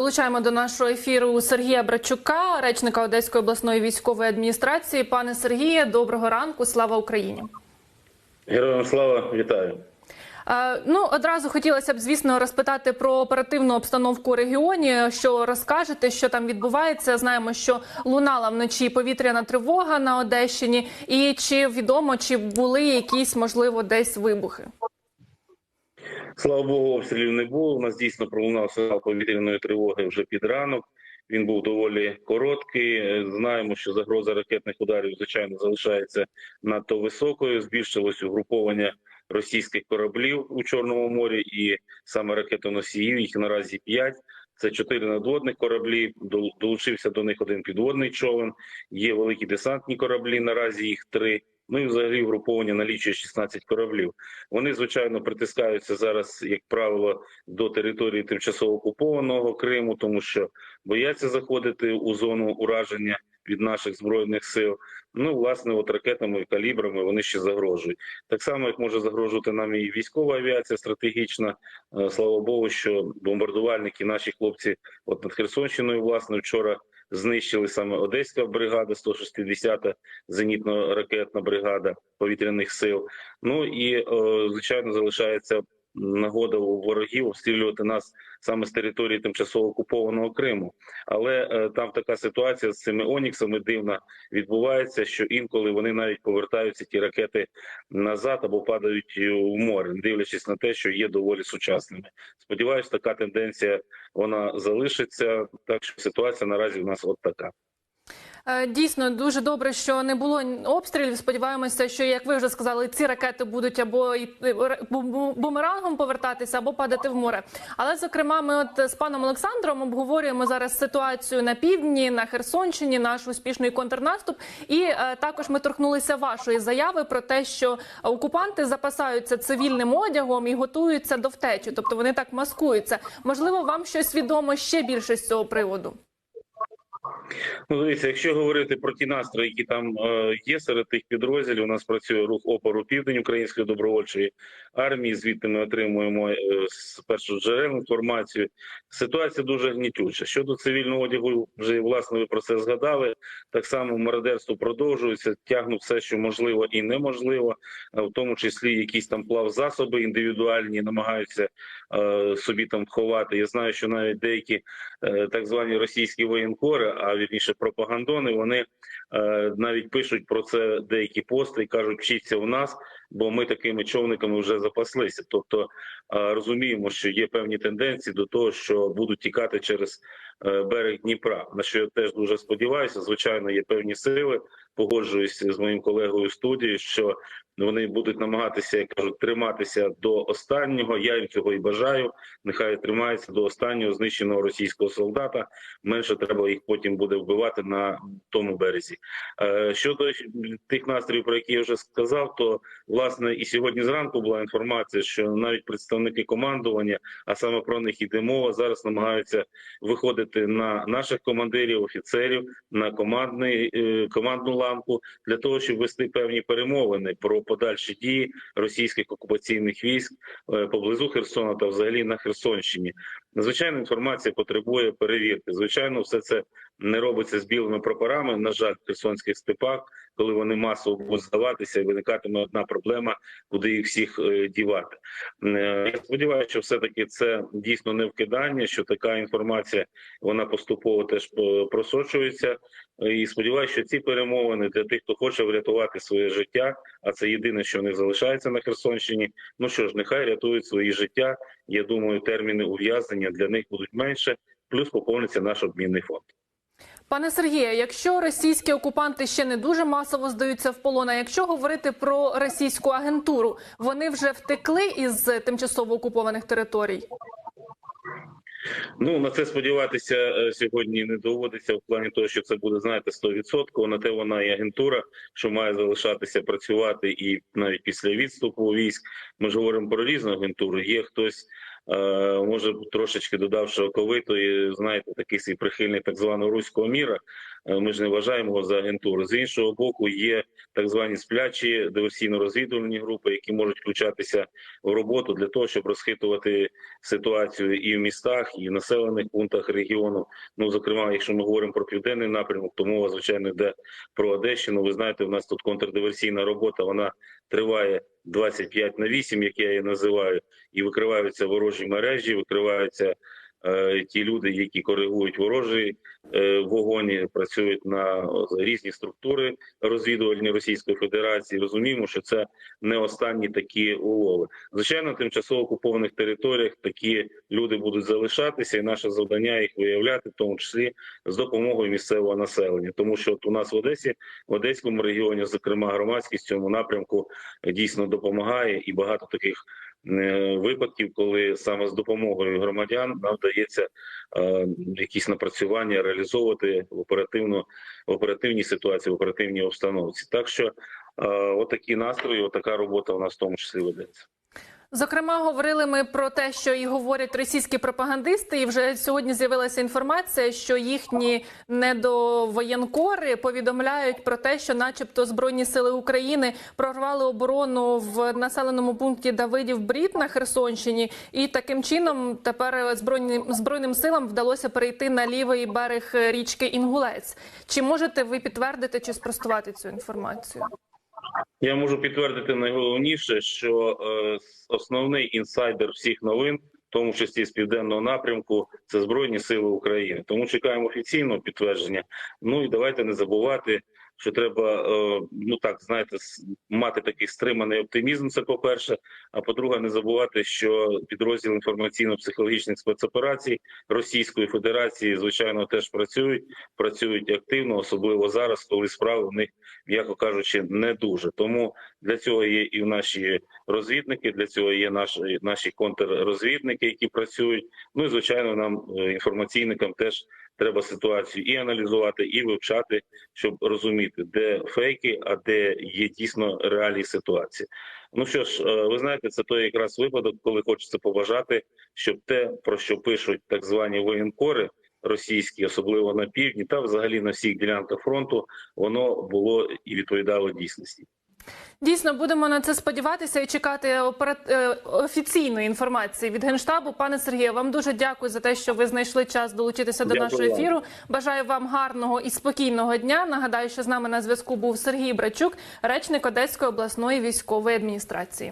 Долучаємо до нашого ефіру Сергія Брачука, речника Одеської обласної військової адміністрації. Пане Сергіє, доброго ранку. Слава Україні. Героям слава вітаю. Ну, одразу хотілося б, звісно, розпитати про оперативну обстановку у регіоні. Що розкажете, що там відбувається? Знаємо, що лунала вночі повітряна тривога на Одещині, і чи відомо, чи були якісь можливо десь вибухи? Слава Богу, обстрілів не було. У нас дійсно пролунав сигнал повітряної тривоги вже під ранок. Він був доволі короткий. Знаємо, що загроза ракетних ударів, звичайно, залишається надто високою. Збільшилось угруповання російських кораблів у Чорному морі, і саме ракетоносіїв їх наразі п'ять. Це чотири надводних кораблі. Долучився до них один підводний човен. Є великі десантні кораблі. Наразі їх три. Ну і взагалі угруповання налічує 16 кораблів. Вони звичайно притискаються зараз, як правило, до території тимчасово окупованого Криму, тому що бояться заходити у зону ураження від наших збройних сил. Ну, власне, от ракетами, калібрами вони ще загрожують. Так само, як може загрожувати нам і військова авіація стратегічна. Е, Слава Богу, що бомбардувальники, наші хлопці, от над Херсонщиною, власне, вчора знищили саме Одеська бригада, 160-та зенітно-ракетна бригада повітряних сил. Ну і е, звичайно залишається нагода у ворогів обстрілювати нас саме з території тимчасово окупованого Криму. Але е, там така ситуація з цими оніксами дивна відбувається, що інколи вони навіть повертаються ті ракети назад або падають у море, дивлячись на те, що є доволі сучасними. Сподіваюсь, така тенденція вона залишиться. Так що ситуація наразі в нас от така. Е, Дійсно, дуже добре, що не було обстрілів. Сподіваємося, що як ви вже сказали, ці ракети будуть або бумерангом повертатися, або падати в море. Але зокрема, ми от з паном Олександром обговорюємо зараз ситуацію на півдні, на Херсонщині, наш успішний контрнаступ. І е, також ми торкнулися вашої заяви про те, що окупанти запасаються цивільним одягом і готуються до втечі, тобто вони так маскуються. Можливо, вам щось відомо ще більше з цього приводу. Ну, дивіться, якщо говорити про ті настрої, які там е, є серед тих підрозділів, у нас працює рух опору Південь Української добровольчої армії. Звідти ми отримуємо е, з першого джерел інформацію. Ситуація дуже гнітюча. Щодо цивільного одягу, вже власне ви про це згадали. Так само мародерство продовжується, тягнуть все, що можливо і неможливо, а в тому числі якісь там плавзасоби індивідуальні, намагаються е, собі там ховати. Я знаю, що навіть деякі е, так звані російські воєнкори, а вірніше пропагандони, вони е, навіть пишуть про це деякі пости і кажуть, вчіться у нас, бо ми такими човниками вже запаслися. Тобто е, розуміємо, що є певні тенденції до того, що будуть тікати через берег Дніпра. На що я теж дуже сподіваюся. Звичайно, є певні сили. Погоджуюся з моїм колегою в студії, що вони будуть намагатися, як кажуть, триматися до останнього. Я їм цього і бажаю. Нехай тримаються до останнього знищеного російського солдата. Менше треба їх потім буде вбивати на тому березі. Е, Щодо тих настроїв, про які я вже сказав, то власне і сьогодні зранку була інформація, що навіть представники командування, а саме про них іде мова, зараз намагаються виходити на наших командирів, офіцерів, на командний е, командну ланку для того, щоб вести певні перемовини про подальші дії російських окупаційних військ е, поблизу Херсона та взагалі на Херсонщині. Звичайно, інформація потребує перевірки. Звичайно, все це не робиться з білими прапорами. На жаль, в херсонських степах, коли вони масово будуть здаватися, виникатиме одна проблема, куди їх всіх е, дівати. Е, Я сподіваюся, що все таки це дійсно не вкидання, що така інформація вона поступово теж е, просочується. І сподіваюся, що ці перемовини для тих, хто хоче врятувати своє життя, а це єдине, що них залишається на Херсонщині. Ну що ж, нехай рятують свої життя. Я думаю, терміни ув'язнення для них будуть менше, плюс поповниться наш обмінний фонд. Пане Сергію, якщо російські окупанти ще не дуже масово здаються в полон, а якщо говорити про російську агентуру, вони вже втекли із тимчасово окупованих територій. Ну на це сподіватися е, сьогодні не доводиться в плані того, що це буде знаєте 100%. На те вона і агентура, що має залишатися працювати, і навіть після відступу військ. Ми ж говоримо про різну агентуру. Є хтось. Е, Може трошечки додавши оковитої, знаєте, такий свій прихильник так званого руського міра, Ми ж не вважаємо його за агентуру. З іншого боку, є так звані сплячі диверсійно-розвідувальні групи, які можуть включатися в роботу для того, щоб розхитувати ситуацію і в містах, і в населених пунктах регіону. Ну, зокрема, якщо ми говоримо про південний напрямок, то мова звичайно йде про Одещину. Ви знаєте, в нас тут контрдиверсійна робота. Вона триває 25 на 8, як я її називаю, і викриваються ворожі мережі, викриваються е, ті люди, які коригують ворожий е, вогонь, працюють на різні структури розвідувальні Російської Федерації. Розуміємо, що це не останні такі улови. Звичайно, тимчасово окупованих територіях такі люди будуть залишатися, і наше завдання їх виявляти, в тому числі з допомогою місцевого населення. Тому що от у нас в Одесі, в Одеському регіоні, зокрема, громадськість цьому напрямку е, дійсно допомагає, і багато таких е, випадків, коли саме з допомогою громадян нам вдається е, якісь напрацювання реалізовувати в оперативно в оперативній ситуації, в оперативній обстановці. Так що е, отакі настрої, отака робота у нас в тому числі ведеться. Зокрема, говорили ми про те, що і говорять російські пропагандисти, і вже сьогодні з'явилася інформація, що їхні недовоєнкори повідомляють про те, що, начебто, збройні сили України прорвали оборону в населеному пункті Давидів Брід на Херсонщині, і таким чином тепер збройним збройним силам вдалося перейти на лівий берег річки Інгулець. Чи можете ви підтвердити чи спростувати цю інформацію? Я можу підтвердити найголовніше, що е, основний інсайдер всіх новин, в тому числі з південного напрямку, це Збройні Сили України. Тому чекаємо офіційного підтвердження. Ну і давайте не забувати, що треба е, ну так знаєте, мати такий стриманий оптимізм. Це по перше. А по-друге, не забувати, що підрозділ інформаційно-психологічних спецоперацій Російської Федерації, звичайно, теж працюють, працюють активно, особливо зараз, коли справи в них, м'яко кажучи, не дуже. Тому для цього є і в наші розвідники, для цього є наші наші контррозвідники, які працюють. Ну і звичайно, нам е, інформаційникам теж треба ситуацію і аналізувати, і вивчати, щоб розуміти, де фейки, а де є дійсно реалії ситуації. Ну що ж, е, ви знаєте, це той якраз випадок, коли хочеться побажати, щоб те, про що пишуть так звані воєнкори. Російські, особливо на півдні, та взагалі на всіх ділянках фронту, воно було і відповідало дійсності. Дійсно, будемо на це сподіватися і чекати е, офіційної інформації від генштабу. Пане Сергію, вам дуже дякую за те, що ви знайшли час долучитися до нашого ефіру. Бажаю вам гарного і спокійного дня. Нагадаю, що з нами на зв'язку був Сергій Брачук, речник Одеської обласної військової адміністрації.